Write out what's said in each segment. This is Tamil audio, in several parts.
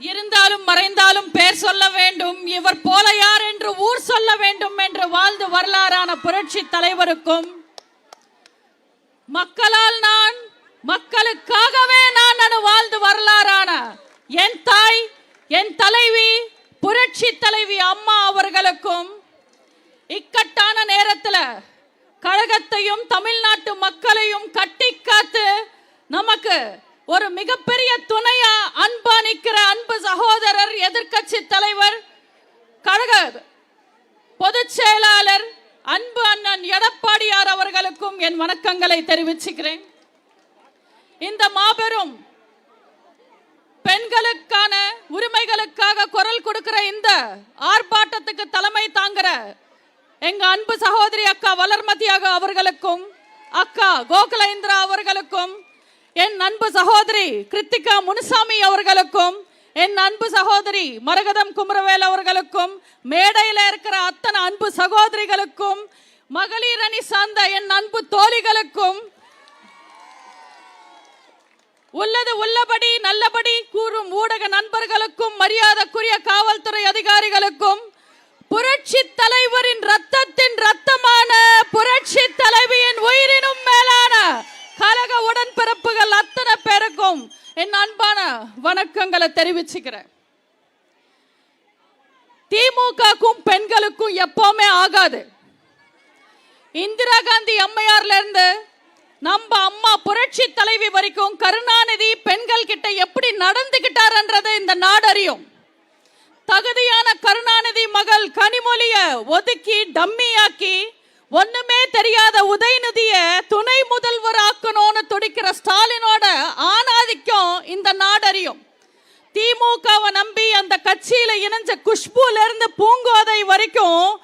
இருந்தாலும் மறைந்தாலும் பேர் சொல்ல வேண்டும். இவர் போல யார் என்று ஊர் சொல்ல வேண்டும் என்று வாழ்ந்து வரலாறான புரட்சி தலைவருக்கும் மக்களால் நான் மக்களுக்காகவே நான் அனு வாழ்ந்து வரலாறான என் தாய் என் தலைவி புரட்சி தலைவி அம்மா அவர்களுக்கும் இக்கட்டான நேரத்துல கழகத்தையும் தமிழ்நாட்டு மக்களையும் கட்டி காத்து நமக்கு ஒரு மிகப்பெரிய துணையா அன்பா நிற்கிற அன்பு சகோதரர் எதிர்க்கட்சி தலைவர் கழக பொதுச் செயலாளர் அன்பு அண்ணன் எடப்பாடியார் அவர்களுக்கும் என் வணக்கங்களை தெரிவிச்சுக்கிறேன். இந்த மாபெரும் பெண்களுக்கான உரிமைகளுக்காக குரல் கொடுக்கிற இந்த ஆர்ப்பாட்டத்துக்கு தலைமை தாங்குற எங்க அன்பு சகோதரி அக்கா வளர்மதியாக அவர்களுக்கும் அக்கா கோகுலேந்திரா அவர்களுக்கும் என் அன்பு சகோதரி கிருத்திகா முனுசாமி அவர்களுக்கும் என் அன்பு சகோதரி மரகதம் குமரவேல் அவர்களுக்கும் மேடையில் இருக்கிற அத்தனை அன்பு சகோதரிகளுக்கும் மகளிர் அணி சார்ந்த என் அன்பு தோழிகளுக்கும் உள்ளது உள்ளபடி நல்லபடி கூறும் ஊடக நண்பர்களுக்கும் மரியாதைக்குரிய காவல்துறை அதிகாரிகளுக்கும் புரட்சி தலைவரின் ரத்தத்தின் ரத்தமான புரட்சி தலைவியின் உயிரினும் மேலான கழக உடன்பிறப்புகள் அத்தனை பேருக்கும் என் அன்பான வணக்கங்களை தெரிவிச்சுக்கிறேன். திமுகக்கும் பெண்களுக்கும் எப்பவுமே ஆகாது. இந்திரா காந்தி அம்மையார்ல இருந்து நம்ம அம்மா புரட்சி தலைவி வரைக்கும் கருணாநிதி பெண்கள் கிட்ட எப்படி நடந்துகிட்டார்ன்றதை இந்த நாடு அறியும். தகுதியான கருணாநிதி மகள் கனிமொழிய ஒதுக்கி டம்மியாக்கி ஒண்ணுமே தெரியாத உதயநிதிய துணை முதல்வர் ஆக்கணும்னு துடிக்கிற ஸ்டாலினோட ஆணாதிக்கம் இந்த நாடறியும். திமுகவை நம்பி அந்த கட்சியில இணைஞ்ச குஷ்புல இருந்து பூங்கோதை வரைக்கும்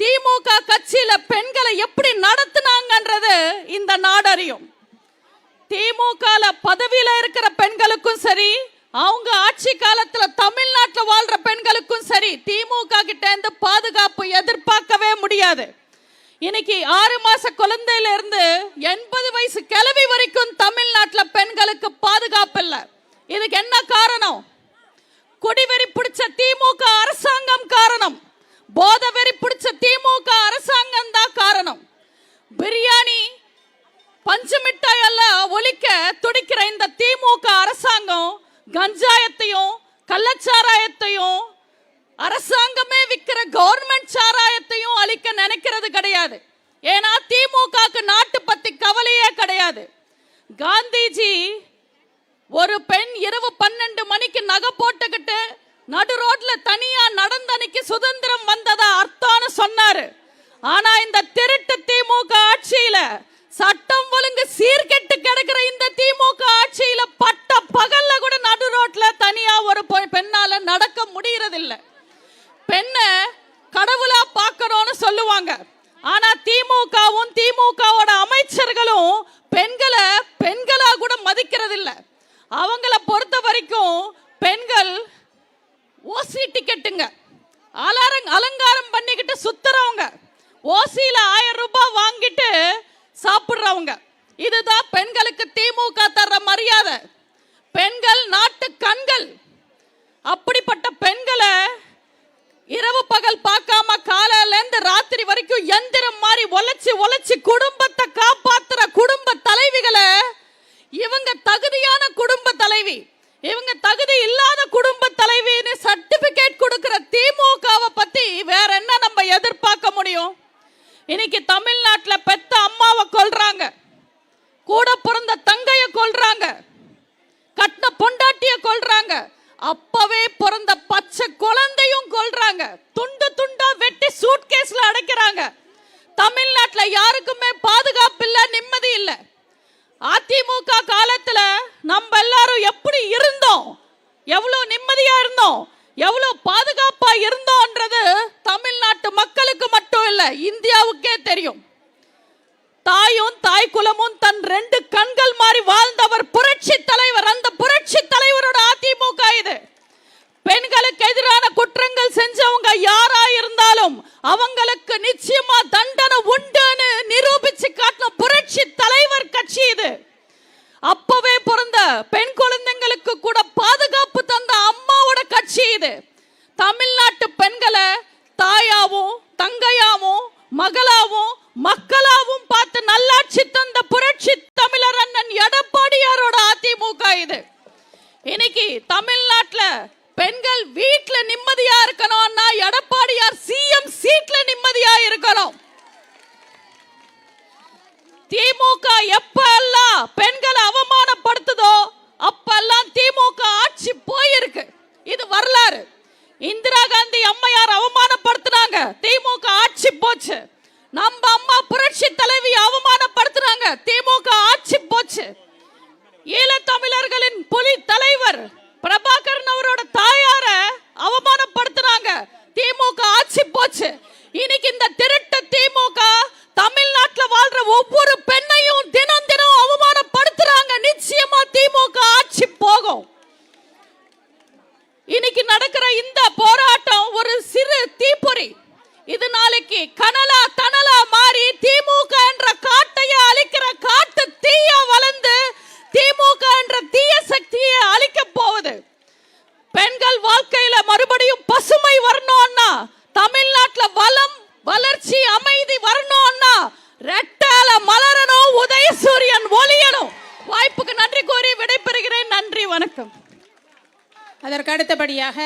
திமுக கட்சியில பெண்களை எப்படி நடத்தினாங்கன்றது இந்த நாடறியும். திமுக பதவியில இருக்கிற பெண்களுக்கும் சரி அவங்க ஆட்சி காலத்துல தமிழ்நாட்டில் வாழ்ற பெண்களுக்கும் சரி திமுக கிட்ட இருந்து பாதுகாப்பு எதிர்பார்க்கவே முடியாது. இன்னைக்கு ஆறு மாச குழந்தையில இருந்து எண்பது வயசு கிழவி வரைக்கும் தமிழ்நாட்டில் பெண்களுக்கு பாதுகாப்பு இல்லை. இதுக்கு என்ன காரணம்? குடிவெறி பிடிச்ச திமுக அரசாங்கம் காரணம். போதவெறி பிடிச்ச திமுக அரசாங்கம் தான் காரணம். பிரியாணி பஞ்சுமிட்டாய் எல்லாம் ஒழிக்க துடிக்கிற இந்த திமுக அரசாங்கம் கஞ்சாயத்தையும் கள்ளச்சாராயத்தையும் அரசாங்கமே விற்கிற கவர்மெண்ட் சாராயத்தையும் அழிக்க நினைக்கிறது கிடையாது. கிடையாது. ஏன்னா திமுகக்கு நாட்டு பத்தி கவலையே கிடையாது. காந்திஜி ஒரு பெண் இரவு பன்னெண்டு மணிக்கு நகை போட்டுக்கிட்டு நடு ரோட்ல தனியா நடந்த அன்னைக்கு சுதந்திரம் வந்ததா அர்த்தம்னு சொன்னாரு. ஆனா இந்த திருட்டு திமுக ஆட்சியில சட்டம் ஒழுங்கு சீர்கெட்டு கிடக்கிற இந்த திமுக ஆட்சியில பட்ட பகல்ல கூட நடு ரோட்ல தனியா ஒரு பெண்ணால நடக்க முடியறதில்ல. பெண்ணை கடவுளா பார்க்கணும்னு சொல்லுவாங்க. ஆனா திமுகவும் திமுகவோட அமைச்சர்களும் பெண்களை பெண்களா கூட மதிக்கிறது இல்ல அவங்கள பொறுத்த வரைக்கும் பெண்கள் ஓசி டிக்கெட்டுங்க. அலாரம் அலங்காரம் பண்ணிக்கிட்டு சுத்துறவங்க. ஓசியில ஆயிரம் ரூபாய் வாங்கிட்டு சாப்பிடுறவங்க. இதுதான் பெண்களுக்கு திமுக தர்ற மரியாதை. பெண்கள் நாட்டு கண்கள். அப்படிப்பட்ட பெண்களை இரவு பகல் பார்க்க காலையில இருந்து ராத்திரி வரைக்கும் எந்திரம் மாதிரி உழைச்சி உழைச்சி குடும்பத்தை காப்பாத்துற குடும்ப தலைவிகளை இவங்க தகுதியான குடும்ப தலைவி இவங்க தகுதி இல்லாத குடும்ப தலைவின்னு சர்டிபிகேட் கொடுக்கிற திமுகவை பத்தி வேற என்ன நம்ம எதிர்பார்க்க முடியும்? இன்னைக்கு தமிழ்நாட்டில் பெத்த அம்மாவை கொல்றாங்க. கூட பிறந்த தங்கைய கொல்றாங்க. கட்டின பொண்டாட்டிய கொல்றாங்க. அப்பவே பிறந்த பச்சை குழந்தை கொல்றாங்க துண்டு துண்டா வெட்டி சூட்கேஸ்ல அடைக்கிறாங்க தமிழ்நாட்டுல யாருக்குமே பாதுகாப்பு இல்ல நிம்மதி இல்ல அதிமுக காலத்துல நம்ம எல்லாரும் எப்படி இருந்தோம் எவ்வளவு நிம்மதியா இருந்தோம்? எவ்வளவு பாதுகாப்பா இருந்தோன்றது தமிழ்நாட்டு மக்களுக்கு மட்டும் இல்லை இந்தியாவுக்கே தெரியும். தாயும் தாய் குலமும் தன் ரெண்டு கண்கள் மாறி வாழ்ந்தவர் மகளாவும் மக்களாவும் பார்த்து நல்லாட்சி தந்த புரட்சி தமிழர் அண்ணன் எடப்பாடியாரோட அதிமுக இது. இன்னைக்கு தமிழ்நாட்டில் பெண்கள் வீட்டில் நிம்மதியா இருக்கணும்னா எடப்பாடியார் சிஎம் சீட்ல நிம்மதியா இருக்கணும். திமுக எப்பெல்லாம் பெண்களை அவமானப்படுத்துதோ அப்பெல்லாம் திமுக ஆட்சி போயிருக்கு. இது வரலாறு. இந்திரா காந்தி அம்மையார் அவமானப்படுத்தினாங்க. திமுக ஆட்சி போச்சு. நம்ம அம்மா புரட்சி தலைவி அவமானப்படுத்துறாங்க. திமுக ஆட்சி போச்சு. ஈழத்தமிழர்களின் தமிழர்களின் தலைவர் பிரபாகரன் அவரோட தாயார அவமானப்படுத்துறாங்க திமுக ஆட்சி போச்சு இன்னைக்கு இந்த திருட்டு திமுக தமிழ்நாட்டுல வாழ்ற ஒவ்வொரு பெண்ணையும் தினம் தினம் அவமானப்படுத்துறாங்க நிச்சயமா திமுக ஆட்சி போகும் இன்னைக்கு நடக்கிற இந்த போராட்டம் ஒரு சிறு தீப்பொறி இது நாளைக்கு கனலா தனலா மாறி திமுக என்ற காட்டையே அழிக்கிற காட்டு தீயா வளர்ந்து திமுக என்ற தீய சக்தியை அழிக்க போகுது பெண்கள் வாழ்க்கையில மறுபடியும் பசுமை வரணும்னா தமிழ்நாட்டுல வளம் வளர்ச்சி அமைதி வரணும்னா ரெட்டால மலரணும் உதயசூரியன் ஒளியணும் வாய்ப்புக்கு நன்றி கூறி விடைபெறுகிறேன் நன்றி வணக்கம் அதற்கு அடுத்தபடியாக